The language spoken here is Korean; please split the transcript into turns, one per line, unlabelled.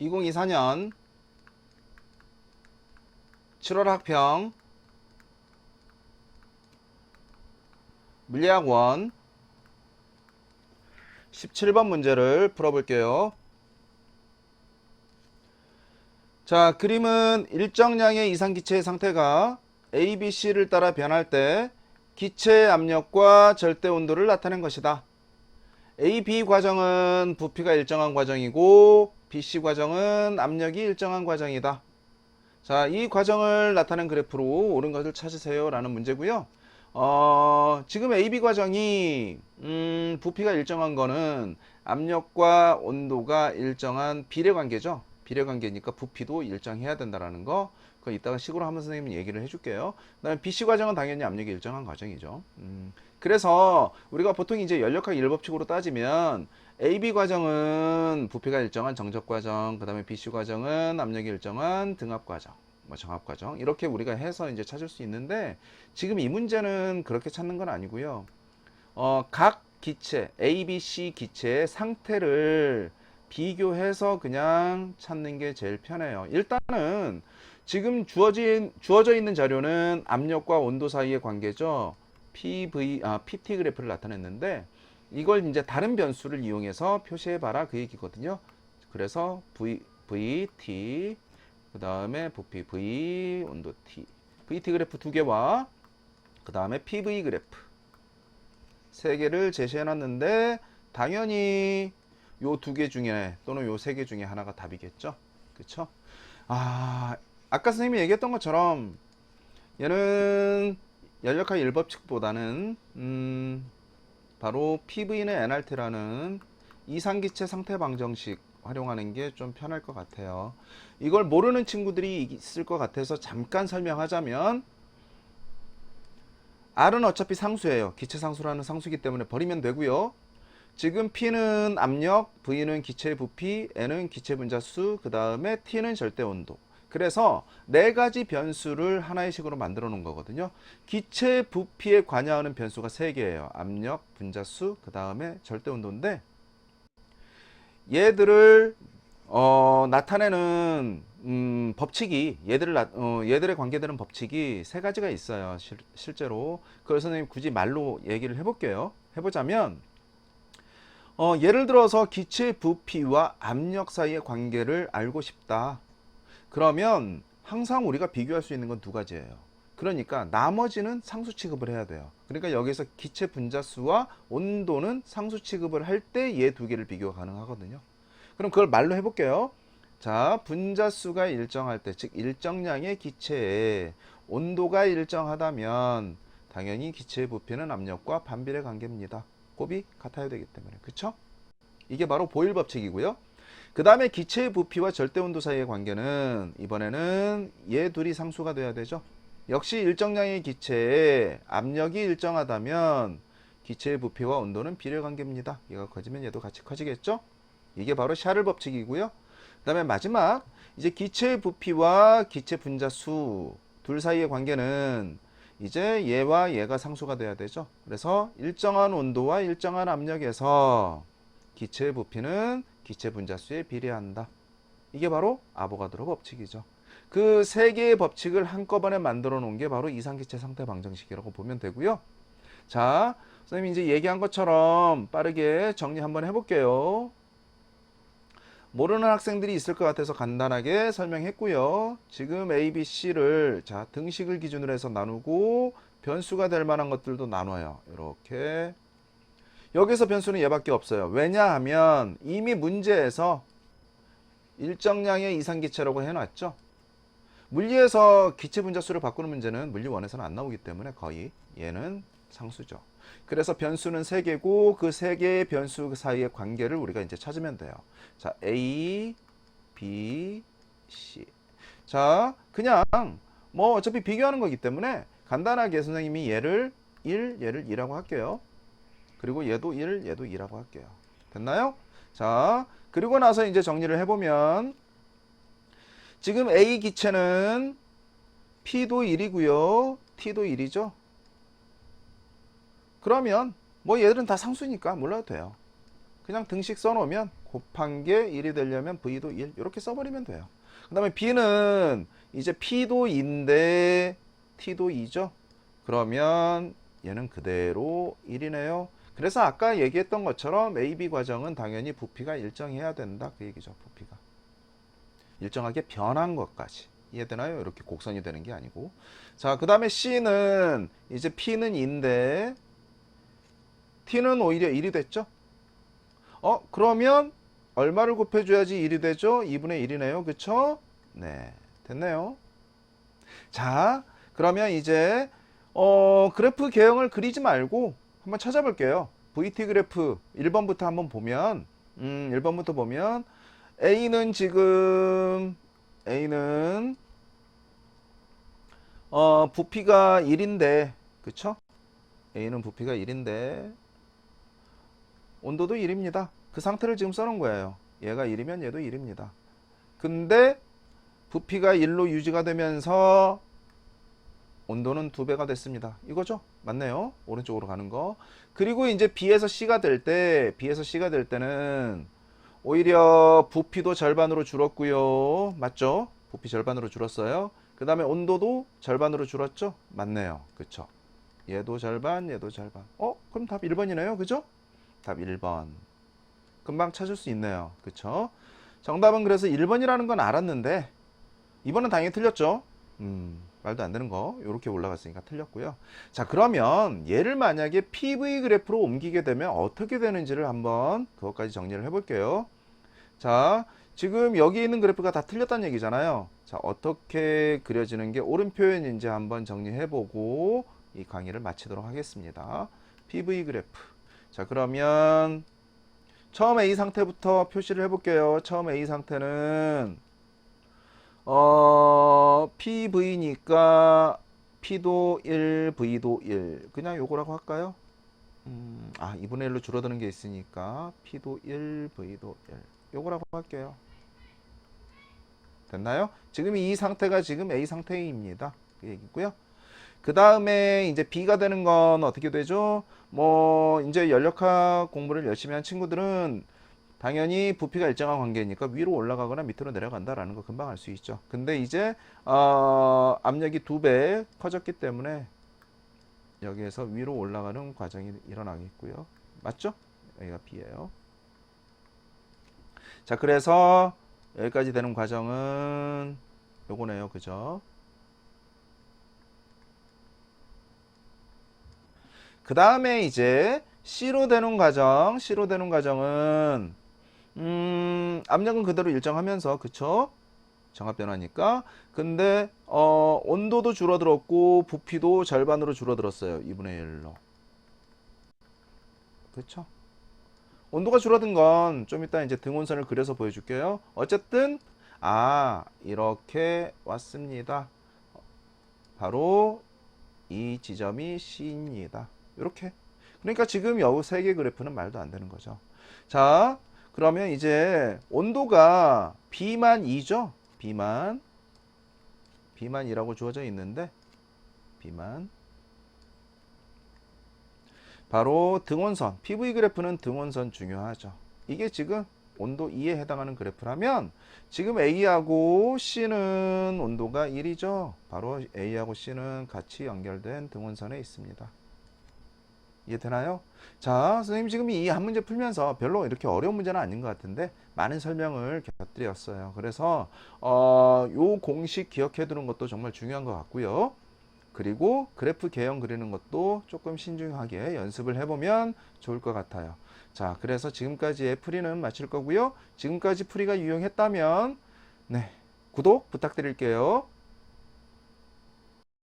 2024년 7월 학평 물리학원 17번 문제를 풀어볼게요. 자, 그림은 일정량의 이상기체의 상태가 A, B, C를 따라 변할 때 기체의 압력과 절대 온도를 나타낸 것이다. A, B 과정은 부피가 일정한 과정이고 BC 과정은 압력이 일정한 과정이다. 자, 이 과정을 나타낸 그래프로 옳은 것을 찾으세요 라는 문제고요. 어, 지금 AB 과정이 음, 부피가 일정한 거는 압력과 온도가 일정한 비례 관계죠. 비례 관계니까 부피도 일정해야 된다라는 거. 그거 이따가 식으로 하면 선생님이 얘기를 해줄게요. 그다음에 BC 과정은 당연히 압력이 일정한 과정이죠. 음, 그래서 우리가 보통 이제 연력학 일법칙으로 따지면 AB 과정은 부피가 일정한 정적 과정, 그다음에 BC 과정은 압력이 일정한 등압 과정, 뭐 정압 과정 이렇게 우리가 해서 이제 찾을 수 있는데 지금 이 문제는 그렇게 찾는 건 아니고요. 어, 각 기체 A, B, C 기체의 상태를 비교해서 그냥 찾는 게 제일 편해요. 일단은 지금 주어진 주어져 있는 자료는 압력과 온도 사이의 관계죠. PV 아 PT 그래프를 나타냈는데 이걸 이제 다른 변수를 이용해서 표시해 봐라 그 얘기거든요. 그래서 V VT 그다음에 부피 V 온도 T VT 그래프 두 개와 그다음에 PV 그래프 세 개를 제시해 놨는데 당연히 요 두 개 중에 또는 요 세 개 중에 하나가 답이겠죠. 그쵸? 아, 아까 선생님이 얘기했던 것처럼 얘는 연력학 일법칙보다는 음, 바로 PV는 NRT라는 이상기체 상태 방정식 활용하는 게 좀 편할 것 같아요. 이걸 모르는 친구들이 있을 것 같아서 잠깐 설명하자면 R은 어차피 상수예요. 기체 상수라는 상수기 때문에 버리면 되고요. 지금 P는 압력, V는 기체 부피, N은 기체 분자수, 그 다음에 T는 절대 온도. 그래서 네 가지 변수를 하나의 식으로 만들어 놓은 거거든요. 기체 부피에 관여하는 변수가 세 개예요. 압력, 분자수, 그 다음에 절대 온도인데 얘들을 어, 나타내는 음, 법칙이 얘들을 나- 어, 얘들의 관계되는 법칙이 세 가지가 있어요. 실, 실제로. 그래서 선생님 굳이 말로 얘기를 해볼게요. 해보자면 어, 예를 들어서 기체 부피와 압력 사이의 관계를 알고 싶다. 그러면 항상 우리가 비교할 수 있는 건 두 가지예요. 그러니까 나머지는 상수 취급을 해야 돼요. 그러니까 여기서 기체 분자 수와 온도는 상수 취급을 할 때 얘 두 개를 비교가 가능하거든요. 그럼 그걸 말로 해볼게요. 자, 분자 수가 일정할 때, 즉 일정량의 기체에 온도가 일정하다면 당연히 기체의 부피는 압력과 반비례 관계입니다. 곱이 같아야 되기 때문에. 그쵸? 이게 바로 보일 법칙이고요. 그 다음에 기체의 부피와 절대 온도 사이의 관계는 이번에는 얘 둘이 상수가 돼야 되죠. 역시 일정량의 기체에 압력이 일정하다면 기체의 부피와 온도는 비례 관계입니다. 얘가 커지면 얘도 같이 커지겠죠? 이게 바로 샤를 법칙이고요. 그 다음에 마지막 이제 기체의 부피와 기체 분자 수 둘 사이의 관계는 이제 얘와 얘가 상수가 돼야 되죠. 그래서 일정한 온도와 일정한 압력에서 기체의 부피는 기체 분자수에 비례한다. 이게 바로 아보가드로 법칙이죠. 그 세 개의 법칙을 한꺼번에 만들어 놓은 게 바로 이상기체 상태 방정식이라고 보면 되고요. 자, 선생님이 이제 얘기한 것처럼 빠르게 정리 한번 해볼게요. 모르는 학생들이 있을 것 같아서 간단하게 설명했고요. 지금 A, B, C를 자 등식을 기준으로 해서 나누고 변수가 될 만한 것들도 나눠요. 이렇게 여기서 변수는 얘밖에 없어요. 왜냐하면 이미 문제에서 일정량의 이상기체라고 해놨죠. 물리에서 기체 분자수를 바꾸는 문제는 물리 원에서는 안 나오기 때문에 거의 얘는 상수죠. 그래서 변수는 세 개고 그세 개의 변수 사이의 관계를 우리가 이제 찾으면 돼요. 자, A, B, C. 자, 그냥 뭐 어차피 비교하는 거기 때문에 간단하게 선생님이 얘를 1, 얘를 2라고 할게요. 그리고 얘도 1, 얘도 2라고 할게요. 됐나요? 자, 그리고 나서 이제 정리를 해보면 지금 A 기체는 P도 1이고요. T도 1이죠. 그러면 뭐 얘들은 다 상수니까 몰라도 돼요. 그냥 등식 써놓으면 곱한 게 1이 되려면 V도 1 이렇게 써버리면 돼요. 그 다음에 B는 이제 P도 2인데 T도 2죠. 그러면 얘는 그대로 1이네요. 그래서 아까 얘기했던 것처럼 AB 과정은 당연히 부피가 일정해야 된다. 그 얘기죠. 부피가. 일정하게 변한 것까지. 이해되나요? 이렇게 곡선이 되는 게 아니고. 자, 그 다음에 C는 이제 P는 2인데 T는 오히려 1이 됐죠? 어, 그러면 얼마를 곱해줘야지 1이 되죠? 2분의 1이네요. 그쵸? 네. 됐네요. 자, 그러면 이제 어, 그래프 개형을 그리지 말고 한번 찾아볼게요. VT 그래프 1번부터 한번 보면 음, 1번부터 보면 A는 지금 A는 어, 부피가 1인데 그쵸? A는 부피가 1인데 온도도 1입니다. 그 상태를 지금 써놓은 거예요. 얘가 1이면 얘도 1입니다. 근데 부피가 1로 유지가 되면서 온도는 두 배가 됐습니다. 이거죠? 맞네요. 오른쪽으로 가는 거. 그리고 이제 B에서 C가 될 때, B에서 C가 될 때는 오히려 부피도 절반으로 줄었고요. 맞죠? 부피 절반으로 줄었어요. 그 다음에 온도도 절반으로 줄었죠? 맞네요. 그쵸? 얘도 절반, 얘도 절반. 어? 그럼 답 1번이네요. 그죠? 답 1번. 금방 찾을 수 있네요. 그쵸? 정답은 그래서 1번이라는 건 알았는데, 2번은 당연히 틀렸죠? 음, 말도 안 되는 거. 이렇게 올라갔으니까 틀렸고요. 자, 그러면 얘를 만약에 PV 그래프로 옮기게 되면 어떻게 되는지를 한번 그것까지 정리를 해볼게요. 자, 지금 여기 있는 그래프가 다 틀렸다는 얘기잖아요. 자, 어떻게 그려지는 게 옳은 표현인지 한번 정리해보고 이 강의를 마치도록 하겠습니다. PV 그래프. 자, 그러면 처음 A 상태부터 표시를 해볼게요. 처음 A 상태는 어, PV니까 P도 1, V도 1. 그냥 요거라고 할까요? 음, 아, 2분의 1로 줄어드는 게 있으니까 P도 1, V도 1. 요거라고 할게요. 됐나요? 지금 이 상태가 지금 A 상태입니다. 그 얘기고요. 그 다음에 이제 B가 되는 건 어떻게 되죠? 뭐 이제 연력학 공부를 열심히 한 친구들은 당연히 부피가 일정한 관계니까 위로 올라가거나 밑으로 내려간다라는 거 금방 알 수 있죠. 근데 이제 어, 압력이 두 배 커졌기 때문에 여기에서 위로 올라가는 과정이 일어나겠고요. 맞죠? 여기가 B예요. 자, 그래서 여기까지 되는 과정은 요거네요. 그죠? 그 다음에 이제 C로 되는 과정, C로 되는 과정은 음, 압력은 그대로 일정하면서 그쵸? 정합 변화니까. 근데 어, 온도도 줄어들었고 부피도 절반으로 줄어들었어요. 2분의 1로. 그쵸? 온도가 줄어든 건 좀 이따 이제 등온선을 그려서 보여줄게요. 어쨌든 아 이렇게 왔습니다. 바로 이 지점이 C입니다. 이렇게. 그러니까 지금 여우 세개 그래프는 말도 안 되는 거죠. 자, 그러면 이제 온도가 B만 2죠? B만. B만이라고 주어져 있는데 B만. 바로 등온선. PV 그래프는 등온선 중요하죠. 이게 지금 온도 2에 해당하는 그래프라면 지금 A하고 C는 온도가 1이죠. 바로 A하고 C는 같이 연결된 등온선에 있습니다. 이해되나요? 자, 선생님 지금 이 한 문제 풀면서 별로 이렇게 어려운 문제는 아닌 것 같은데 많은 설명을 곁들였어요. 그래서 어, 요 공식 기억해 두는 것도 정말 중요한 것 같고요. 그리고 그래프 개형 그리는 것도 조금 신중하게 연습을 해보면 좋을 것 같아요. 자, 그래서 지금까지의 풀이는 마칠 거고요. 지금까지 풀이가 유용했다면 네, 구독 부탁드릴게요.